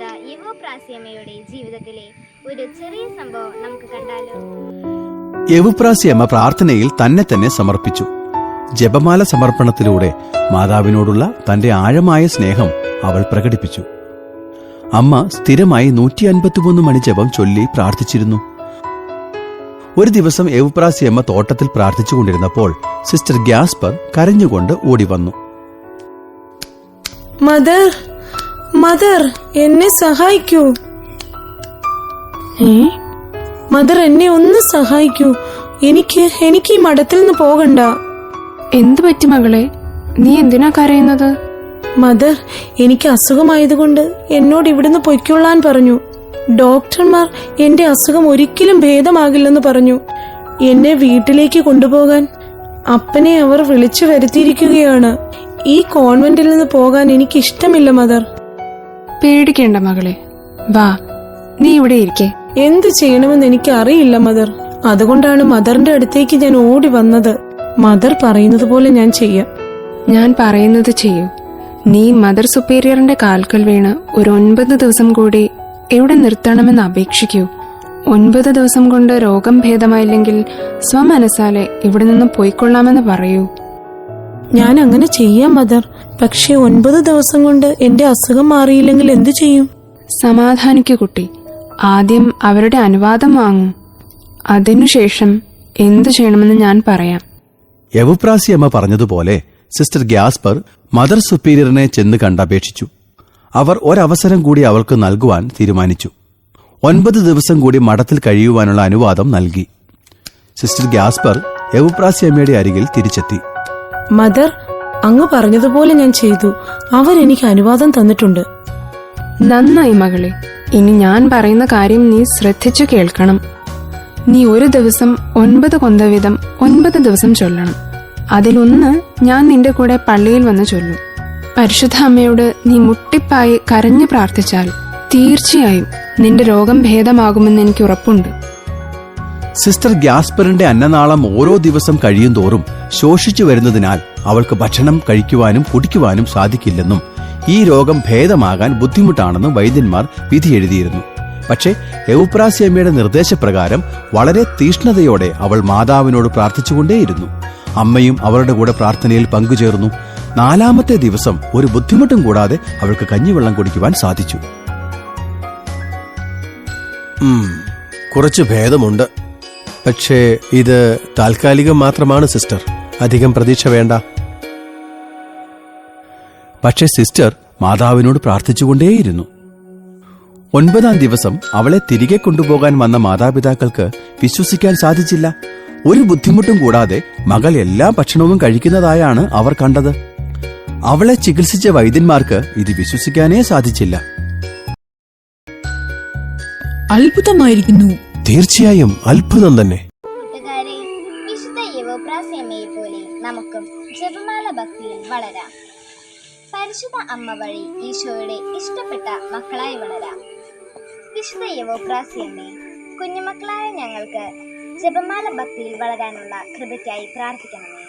യവപ്രാസ്യമ്മയുടെ ജീവിതത്തിലെ ഒരു ചെറിയ സംഭവം നമുക്ക് കണ്ടാലോ? യവുപ്രാസിയമ്മ പ്രാർത്ഥനയിൽ തന്നെ തന്നെ സമർപ്പിച്ചു. ജപമാല സമർപ്പണത്തിലൂടെ മാതാവിനോടുള്ള തന്റെ ആഴമായ സ്നേഹം അവൾ പ്രകടിപ്പിച്ചു. അമ്മ സ്ഥിരമായി നൂറ്റി അൻപത്തിമൂന്ന് മണി ജപം ചൊല്ലി പ്രാർത്ഥിച്ചിരുന്നു. ഒരു ദിവസം യവുപ്രാസിയമ്മ തോട്ടത്തിൽ പ്രാർത്ഥിച്ചുകൊണ്ടിരുന്നപ്പോൾ സിസ്റ്റർ ഗ്യാസ്പർ കരഞ്ഞുകൊണ്ട് ഓടി വന്നു മദർ മദർ എന്നെ സഹായിക്കൂ. ഏ? മദർ എന്നെ ഒന്ന് സഹായിക്കൂ. എനിക്ക് എനിക്ക് ഈ മഠത്തിൽ നിന്ന് പോകണ്ട. എന്തു പറ്റി മകളെ? നീ എന്തിനാ കരയുന്നത്? മദർ എനിക്ക് അസുഖമായതുകൊണ്ട് എന്നോട് ഇവിടുന്ന് പൊയ്ക്കൊള്ളാൻ പറഞ്ഞു. ഡോക്ടർമാർ എന്റെ അസുഖം ഒരിക്കലും ഭേദമാകില്ലെന്ന് പറഞ്ഞു. എന്നെ വീട്ടിലേക്ക് കൊണ്ടുപോകാൻ അപ്പനെ അവർ വിളിച്ചു വരുത്തിയിരിക്കുകയാണ്. ഈ കോൺവെന്റിൽ നിന്ന് പോകാൻ എനിക്കിഷ്ടമില്ല മദർ. പേടിക്കേണ്ട മകളെ. വാ നീ ഇവിടെ ഇരിക്കേ. എന്തു ചെയ്യണമെന്ന് എനിക്ക് അറിയില്ല മദർ. അതുകൊണ്ടാണ് മദറിന്റെ അടുത്തേക്ക് ഞാൻ ഓടി വന്നത്. മദർ പറയുന്നത് പോലെ ഞാൻ ചെയ്യാം. ഞാൻ പറയുന്നത് ചെയ്യൂ. നീ മദർ സുപ്പീരിയറിന്റെ കാൽക്കൽ വീണ് ഒരു ഒൻപത് ദിവസം കൂടി എവിടെ നിർത്തണമെന്ന് അപേക്ഷിക്കൂ. ഒൻപത് ദിവസം കൊണ്ട് രോഗം ഭേദമായില്ലെങ്കിൽ സ്വമനസാലെ ഇവിടെ നിന്ന് പോയിക്കൊള്ളാമെന്ന് പറയൂ. ഞാൻ അങ്ങനെ ചെയ്യാം മദർ. പക്ഷെ ഒൻപത് ദിവസം കൊണ്ട് എന്റെ അസുഖം മാറിയില്ലെങ്കിൽ എന്തു ചെയ്യും? സമാധാനിക്കു കുട്ടി. ആദ്യം അവരുടെ അനുവാദം വാങ്ങൂ. അതിനുശേഷം എന്തു ചെയ്യണമെന്ന് ഞാൻ പറയാം. യവുപ്രാസിയമ്മ പറഞ്ഞതുപോലെ സിസ്റ്റർ ഗ്യാസ്പർ മദർ സുപ്പീരിയറിനെ ചെന്ന് കണ്ടപേക്ഷിച്ചു. അവർ ഒരവസരം കൂടി അവൾക്ക് നൽകുവാൻ തീരുമാനിച്ചു. ഒൻപത് ദിവസം കൂടി മഠത്തിൽ കഴിയുവാനുള്ള അനുവാദം നൽകി. സിസ്റ്റർ ഗ്യാസ്പർ യവുപ്രാസിയമ്മയുടെ അരികിൽ തിരിച്ചെത്തി. മദർ അങ്ങ് പറഞ്ഞതുപോലെ ഞാൻ ചെയ്തു. അവരെനിക്ക് അനുവാദം തന്നിട്ടുണ്ട്. നന്നായി മകളെ. ഇനി ഞാൻ പറയുന്ന കാര്യം നീ ശ്രദ്ധിച്ചു കേൾക്കണം. നീ ഒരു ദിവസം ഒൻപത് കൊന്ത വീതം ഒൻപത് ദിവസം ചൊല്ലണം. അതിലൊന്ന് ഞാൻ നിന്റെ കൂടെ പള്ളിയിൽ വന്ന് ചൊല്ലും. പരിശുദ്ധ അമ്മയോട് നീ മുട്ടിപ്പായി കരഞ്ഞു പ്രാർത്ഥിച്ചാൽ തീർച്ചയായും നിന്റെ രോഗം ഭേദമാകുമെന്ന് എനിക്ക് ഉറപ്പുണ്ട്. സിസ്റ്റർ ഗ്യാസ്പറിന്റെ അന്നനാളം ഓരോ ദിവസം കഴിയും തോറും ശോഷിച്ചു വരുന്നതിനാൽ അവൾക്ക് ഭക്ഷണം കഴിക്കുവാനും കുടിക്കുവാനും സാധിക്കില്ലെന്നും ഈ രോഗം ഭേദമാകാൻ ബുദ്ധിമുട്ടാണെന്നും വൈദ്യന്മാർ വിധിയെഴുതിയിരുന്നു പക്ഷേ എവുപ്രാസിയമ്മയുടെ നിർദ്ദേശപ്രകാരം വളരെ തീഷ്ണതയോടെ അവൾ മാതാവിനോട് പ്രാർത്ഥിച്ചുകൊണ്ടേയിരുന്നു. അമ്മയും അവരുടെ കൂടെ പ്രാർത്ഥനയിൽ പങ്കുചേർന്നു. നാലാമത്തെ ദിവസം ഒരു ബുദ്ധിമുട്ടും കൂടാതെ അവൾക്ക് കഞ്ഞിവെള്ളം കുടിക്കുവാൻ സാധിച്ചു. കുറച്ച് ഭേദമുണ്ട്. പക്ഷേ ഇത് താൽക്കാലികം മാത്രമാണ് സിസ്റ്റർ. അധികം പ്രതീക്ഷ വേണ്ട. പക്ഷെ സിസ്റ്റർ മാതാവിനോട് പ്രാർത്ഥിച്ചുകൊണ്ടേയിരുന്നു. ഒൻപതാം ദിവസം അവളെ തിരികെ കൊണ്ടുപോകാൻ വന്ന മാതാപിതാക്കൾക്ക് വിശ്വസിക്കാൻ സാധിച്ചില്ല. ഒരു ബുദ്ധിമുട്ടും കൂടാതെ മകൾ എല്ലാ ഭക്ഷണവും കഴിക്കുന്നതായാണ് അവർ കണ്ടത്. അവളെ ചികിത്സിച്ച വൈദ്യന്മാർക്ക് ഇത് വിശ്വസിക്കാനേ സാധിച്ചില്ല. അത്ഭുതമായിരിക്കുന്നു. തീർച്ചയായും അത്ഭുതം തന്നെ. പോലെ നമുക്കും ജപമാല ഭക്തിയിൽ വളരാം. പരിശുദ്ധ അമ്മ വഴി ഈശോയുടെ ഇഷ്ടപ്പെട്ട മക്കളായി വളരാം. വിശുദ്ധ യവോപ്രാസിയമ്മേ കുഞ്ഞുമക്കളായ ഞങ്ങൾക്ക് ജപമാല ഭക്തിയിൽ വളരാനുള്ള കൃപയ്ക്കായി പ്രാർത്ഥിക്കണമേ.